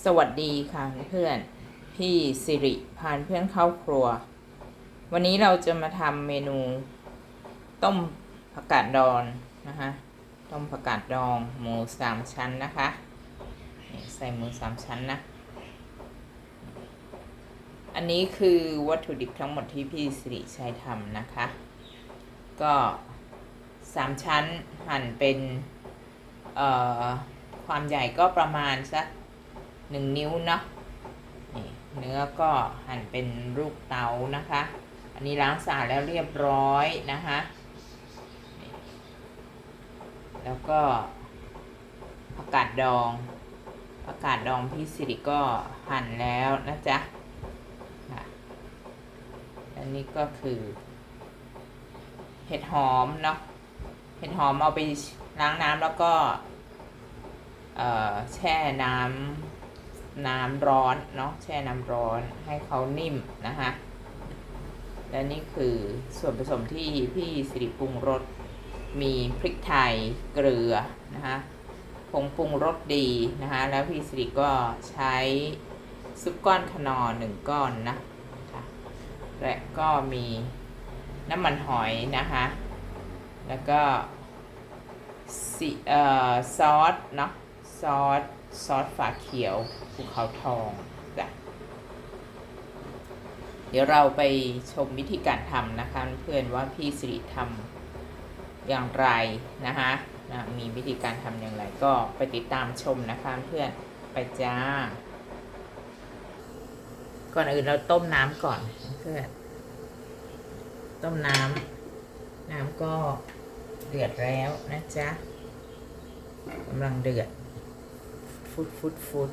สวัสดีค่ะเพื่อนพี่สิริพานเพื่อนเข้าครัว วันนี้เราจะมาทำเมนู ต้มผักกาดดองนะคะต้มผักกาดดองหมูสามชั้นนะคะใส่หมูสามชั้นนะ อันนี้คือวัตถุดิบทั้งหมดที่พี่สิริใช้ทำนะคะ ก็สามชั้นหั่นเป็นความใหญ่ก็ประมาณสัก หนึ่งนิ้วเนาะนี่เนื้อก็หั่นเป็นลูกเต๋านะคะ อันนี้ล้างสะอาดแล้วเรียบร้อยนะคะแล้วก็ผักกาดดองผักกาดดองพี่สิริก็หั่นแล้วนะจ๊ะอันนี้ก็คือ เห็ดหอมเนาะเห็ดหอมเอาไปล้างน้ำแล้วก็แช่น้ำ น้ำร้อนเนาะแช่น้ำร้อนให้เขานิ่มนะคะและนี่คือส่วนผสมที่พี่สิริปรุงรสมีพริกไทยเกลือนะคะผงปรุงรสดีนะคะ แล้วพี่สิริก็ใช้ซุปก้อนขนอหนึ่งก้อนนะะและก็มีน้ำมันหอยนะคะ แล้วก็สิเอ่อซอสเนาะซอส ซอสฝาเขียวภูเขาทองจ้ะเดี๋ยวเราไปชมวิธีการทำนะคะเพื่อนว่าพี่สิริทำอย่างไรนะคะนะมีวิธีการทำอย่างไรก็ไปติดตามชมนะคะเพื่อนไปจ้า ก่อนอื่นเราต้มน้ำก่อนเพื่อนต้มน้ำน้ำก็เดือดแล้วนะจ๊ะกำลังเดือด ฟุดฟุดฟุด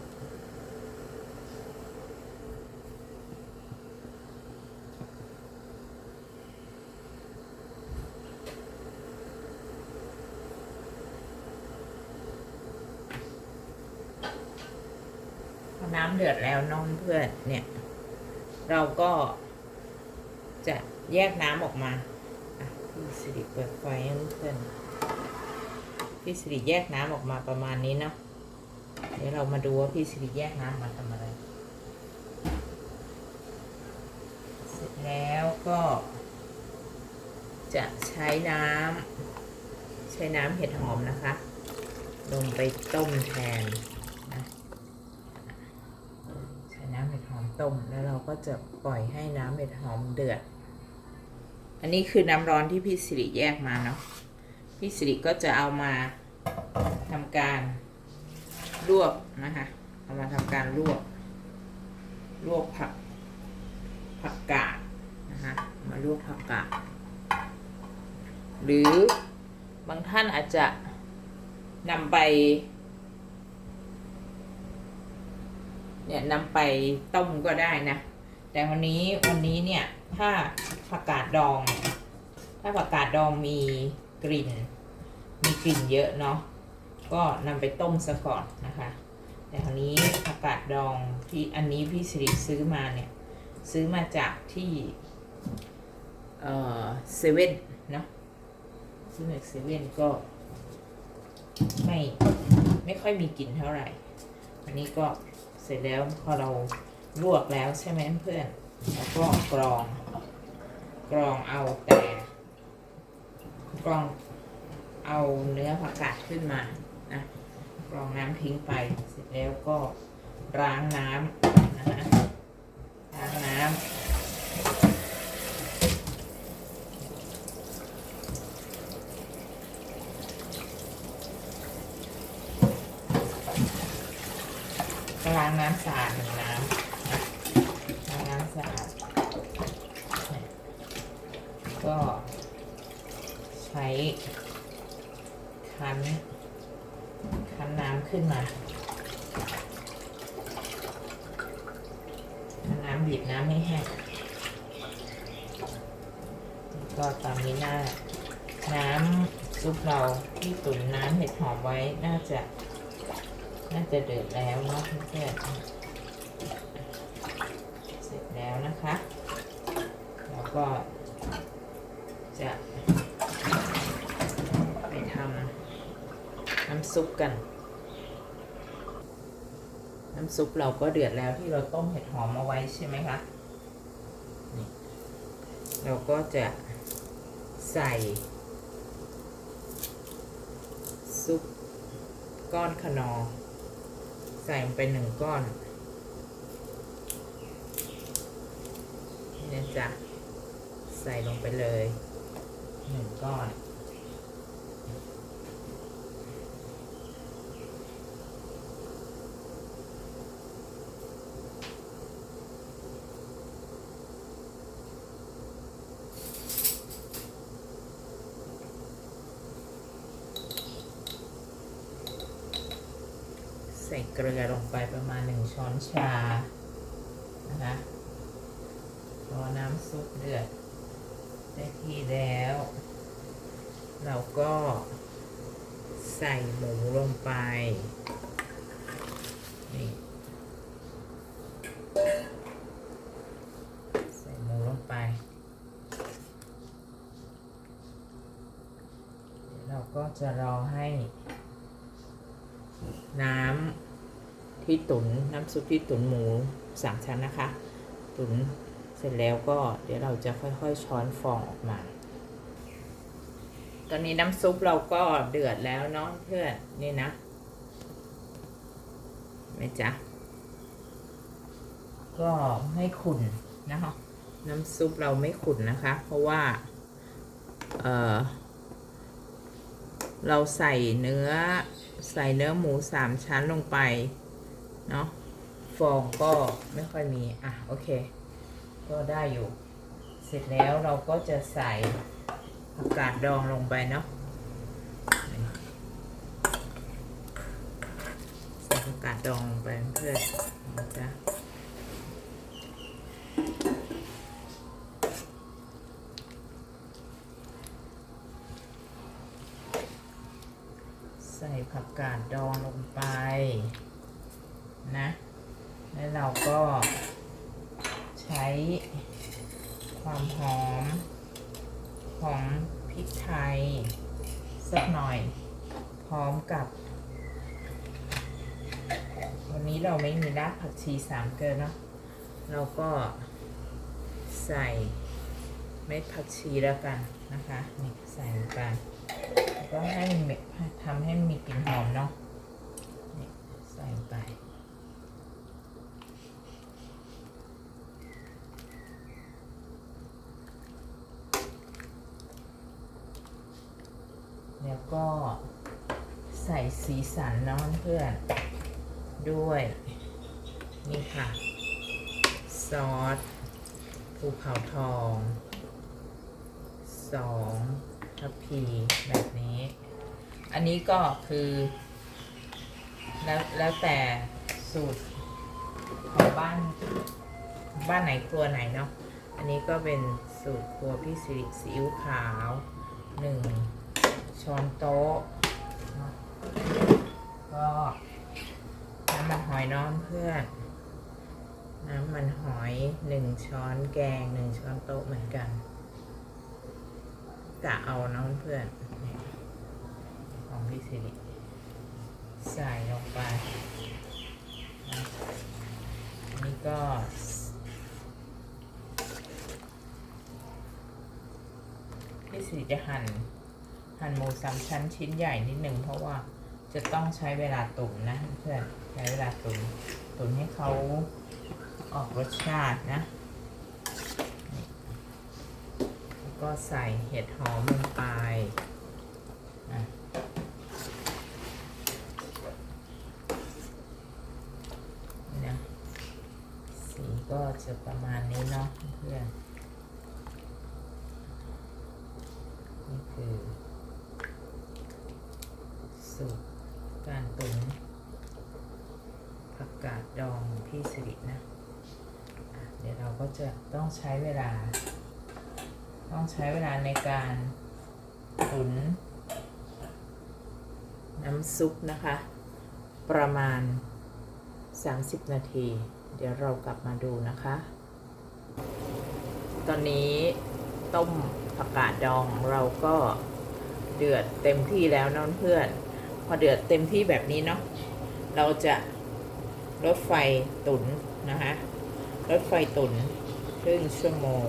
พอน้ำเดือดแล้วน้องเพื่อนเนี่ย เราก็จะแยกน้ำออกมาพี่สิริเปิดไฟให้เพื่อนพี่สิริแยกน้ำออกมาประมาณนี้เนาะ เดี๋ยวเรามาดูว่าพี่สิริแยกน้ำมาทำอะไร เสร็จแล้วก็ จะใช้น้ำใช้น้ำเห็ดหอมนะคะ ลงไปต้มแทนนะใช้น้ำเห็ดหอมต้มแล้วเราก็จะปล่อยให้น้ำเห็ดหอมเดือด อันนี้คือน้ำร้อนที่พี่สิริแยกมาเนาะพี่สิริก็จะเอามาทำการ ลวกนะคะเอามาทำการลวก ลวกผัก ผักกาดนะคะมาลวกผักกาดหรือบางท่านอาจจะนำไป เนี่ยนำไปต้มก็ได้นะ แต่วันนี้วันนี้เนี่ย ถ้าผักกาดดอง ถ้าผักกาดดองมีกลิ่น มีกลิ่นเยอะเนาะ ก็นำไปต้มซะก่อนนะคะแต่คราวนี้ผักกาดดองที่อันนี้พี่สิริซื้อมาเนี่ยซื้อมาจากที่เอ่อเซเว่นเนาะซื้อมาจากเซเว่นก็ ไม่ไม่ค่อยมีกลิ่นเท่าไหร่ อันนี้ก็เสร็จแล้วพอเราลวกแล้วใช่ไหมเพื่อนแล้วก็กรองกรองเอาแต่กรองเอาเนื้อผักกาดขึ้นมา นะกรองน้ำทิ้งไปเสร็จแล้วก็ล้างน้ำนะฮะล้างน้ำล้างน้ำสะอาดหนึ่งน้ำนะล้างน้ำสะอาดเนี่ยก็ใช้คั้น คั้นน้ำขึ้นมาคั้นน้ำบีบน้ำให้แห้ง ก็ตามนี้หน้า น้ำซุปเราที่ตุ๋นน้ำเห็ดหอมไว้น่าจะ น่าจะเดือดแล้วเนาะเพื่อนเสร็จแล้วนะคะแล้วก็จะไปทำน้ำซุปกัน น้ำซุปเราก็เดือดแล้วที่เราต้มเห็ดหอมเอาไว้ใช่ไหมคะนี่ เราก็จะใส่ ซุปก้อนขนอ ใส่ลงไปหนึ่งก้อนเนี่ยจะใส่ลงไปเลยหนึ่งก้อน ใส่เกลือลงไปประมาณหนึ่งช้อนชา นะคะรอน้ำซุปเดือดได้ที่แล้ว เราก็ใส่หมูลงไปนี่ใส่หมูลงไปเดี๋ยวเราก็จะรอให้ น้ำที่ตุนน้ำซุปที่ตุนหมูสามชั้นนะคะ ตุนเสร็จแล้วก็เดี๋ยวเราจะค่อยๆช้อนฟองออกมา ตอนนี้น้ำซุปเราก็เดือดแล้วเนาะเพื่อนนี่นะไหมจ๊ะก็ไม่ขุ่นนะคะ น้ำซุปเราไม่ขุ่นนะคะ เพราะว่า เออ เราใส่เนื้อใส่เนื้อหมูสามชั้นลงไป เนาะฟองก็ไม่ค่อยมี อะ โอเค ก็ได้อยู่ เสร็จแล้วเราก็จะใส่ผักกาดดองลงไปเนาะใส่ผักกาดดองลงไปเพื่อนนะจ๊ะ ผักกาดดองลงไปนะ แล้วเราก็ใช้ความหอมของพริกไทย สักหน่อย พร้อมกับ วันนี้เราไม่มีรากผักชีสามเกลือเนาะเราก็ใส่เม็ดผักชีแล้วกันนะคะ นี่ใส่ลงไป ก็ให้มันทำให้มีกลิ่นหอมเนาะใส่ไป แล้วก็ใส่สีสันน้องเพื่อนด้วย นี่ค่ะ ซอสภูเขาทองสอง ทัพพีแบบนี้ อันนี้ก็คือ แล้วแล้วแต่สูตรของบ้านบ้านไหนครัวไหนเนาะ อันนี้ก็เป็นสูตรครัวพี่สิริซีอิ๊วขาวหนึ่งช้อนโต๊ะเนาะก็น้ำมันหอยน้องเพื่อน น้ำมันหอยหนึ่งช้อนแกงหนึ่งช้อนโต๊ะเหมือนกัน กะเอาน้องเพื่อนของพี่สิริใส่ลงไปนี่ก็ พี่สิริจะหั่น หั่นหมูสามชั้นชิ้นใหญ่นิดหนึ่งเพราะว่าจะต้องใช้เวลาตุ๋นนะเพื่อนใช้เวลาตุ๋นตุ๋นให้เขาออกรสชาตินะนี่แล้ว ก็ใส่เห็ดหอมลงไปนะสีก็จะประมาณนี้เนาะเพื่อนนี่คือสูตรการตุ๋นผักกาดดองพี่สิรินะะเดี๋ยวเราก็จะต้องใช้เวลา ต้องใช้เวลาในการตุ๋นน้ำซุปนะคะ ประมาณ 30 นาที เดี๋ยวเรากลับมาดูนะคะ ตอนนี้ต้มผักกาดดองเราก็เดือดเต็มที่แล้วน้องเพื่อน พอเดือดเต็มที่แบบนี้เนาะเราจะรถไฟตุนนะคะรถไฟตุนครึ่งชั่วโมง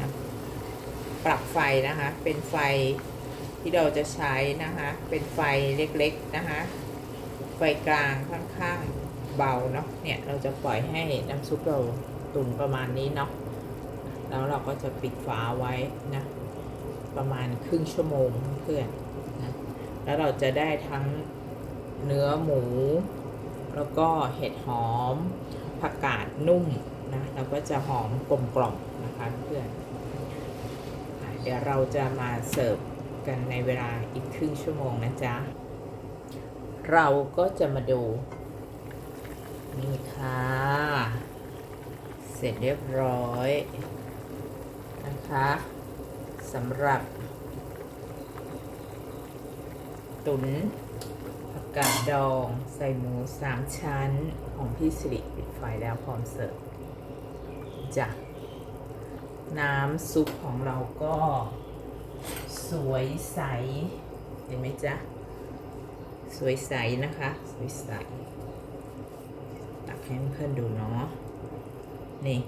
นะ ปรับไฟนะคะ เป็นไฟที่เราจะใช้นะคะ เป็นไฟเล็กๆนะคะ ไฟกลางข้างๆเบาเนาะ เนี่ยเราจะปล่อยให้น้ำซุปเราตุนประมาณนี้เนาะ แล้วเราก็จะปิดฝาไว้นะ ประมาณครึ่งชั่วโมงเพื่อนนะ แล้วเราจะได้ทั้งเนื้อหมู แล้วก็เห็ดหอม ผักกาดนุ่มนะแล้วก็จะหอมกลมกล่อมนะคะเพื่อน ดี๋ยวเราจะมาเสิร์ฟกันในเวลาอีกครึ่งชั่วโมงนะจ๊ะ เราก็จะมาดู นี่ค่ะ เสร็จเรียบร้อยนะคะสำหรับ ตุนผักกาดดอง ใส่หมูสามชั้นของพี่สิริปิดไฟแล้วพร้อมเสิร์ฟจ้ะ น้ำซุปของเราก็สวยใส เห็นไหมจ๊ะ สวยใสนะคะ สวยใส ตักให้เพื่อนดูเนาะ นี่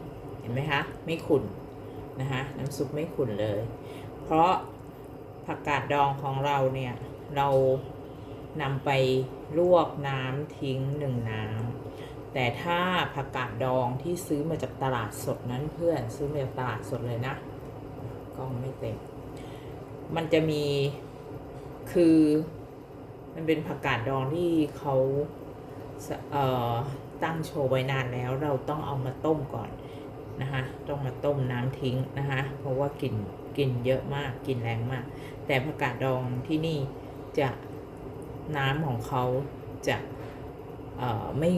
เห็นไหมคะ ไม่ขุ่นนะคะ น้ำซุปไม่ขุ่นเลย เพราะผักกาดดองของเราเนี่ย เรานำไปลวกน้ำทิ้งหนึ่งน้ำ แต่ถ้าผักกาดดองที่ซื้อมาจากตลาดสดนั้นเพื่อนซื้อมาจากตลาดสดเลยนะกล้องไม่เต็มมันจะมีคือมันเป็นผักกาดดองที่เขาเอ่อตั้งโชว์ไว้นานแล้วเราต้องเอามาต้มก่อนนะคะต้องมาต้มน้ำทิ้งนะคะเพราะว่ากลิ่นกลิ่นเยอะมากกลิ่นแรงมาก แต่ผักกาดดองที่นี่จะน้ำของเขาจะเอ่อไม่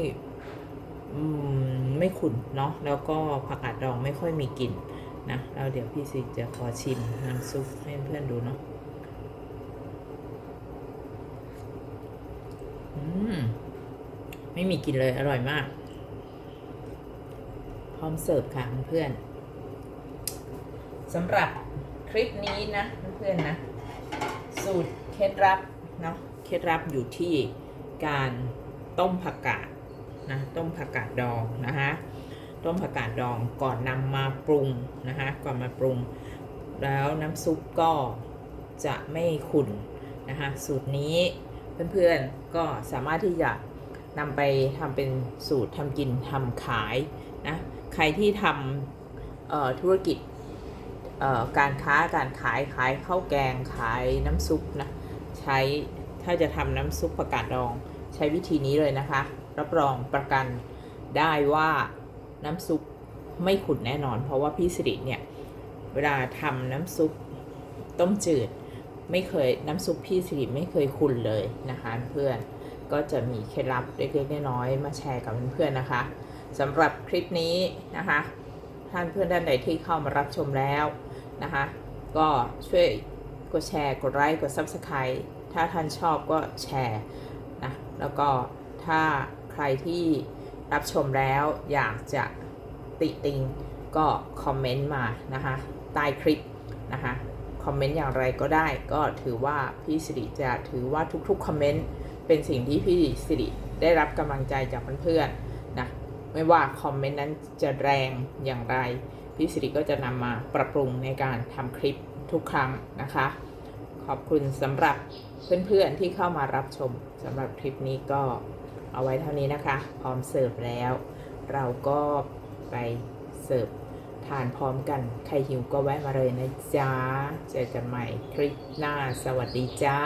ไม่ขุ่นเนาะแล้วก็ผักกาดดองไม่ค่อยมีกลิ่นนะแล้วเดี๋ยวพี่ซีจะขอชิมน้ำซุปให้เพื่อนดูเนาะอืมไม่มีกลิ่นเลยอร่อยมาก พร้อมเสิร์ฟค่ะเพื่อนสำหรับคลิปนี้นะเพื่อนนะ สูตรเคล็ดลับเนาะเคล็ดลับอยู่ที่การต้มผักกาด นะต้มผักกาดดองนะคะต้มผักกาดดองก่อนนำมาปรุงนะคะก่อนมาปรุง แล้วน้ำซุปก็จะไม่ขุ่นนะคะสูตรนี้เพื่อนๆก็สามารถที่จะนำไปทำเป็นสูตรทำกินทำขายนะใครที่ทำธุรกิจการค้าการขายขายข้าวแกงขายน้ำซุปนะใช้ถ้าจะทำน้ำซุปผักกาดดอง ใช้วิธีนี้เลยนะคะ รับรองประกันได้ว่าน้ำซุปไม่ขุ่นแน่นอน เพราะว่าพี่สิริเนี่ย เวลาทำน้ำซุปต้มจืด ไม่เคยน้ำซุปพี่สิริไม่เคยขุ่นเลยนะคะเพื่อนก็จะมีเคล็ดลับเล็กๆน้อยๆมาแชร์กับเพื่อนๆนะคะสำหรับคลิปนี้นะคะ ท่านเพื่อนท่านใดที่เข้ามารับชมแล้วนะคะ ก็ช่วยกดแชร์กดไลค์กด Subscribe ถ้าท่านชอบก็แชร์นะแล้วก็ถ้า ใครที่รับชมแล้วอยากจะติติงก็คอมเมนต์มานะคะใต้คลิปนะคะคอมเมนต์อย่างไรก็ได้ ก็ถือว่าพี่สิริจะถือว่าทุกๆคอมเมนต์เป็นสิ่งที่พี่สิริได้รับกำลังใจจากเพื่อนๆนะไม่ว่าคอมเมนต์นั้นจะแรงอย่างไร พี่สิริก็จะนำมาปรับปรุงในการทำคลิปทุกครั้งนะคะ ขอบคุณสำหรับเพื่อนๆที่เข้ามารับชมสำหรับคลิปนี้ก็ เอาไว้เท่านี้นะคะ พร้อมเสิร์ฟแล้ว เราก็ไปเสิร์ฟทานพร้อมกัน ใครหิวก็แวะมาเลยนะจ๊ะ เจอกันใหม่คลิปหน้า สวัสดีจ้า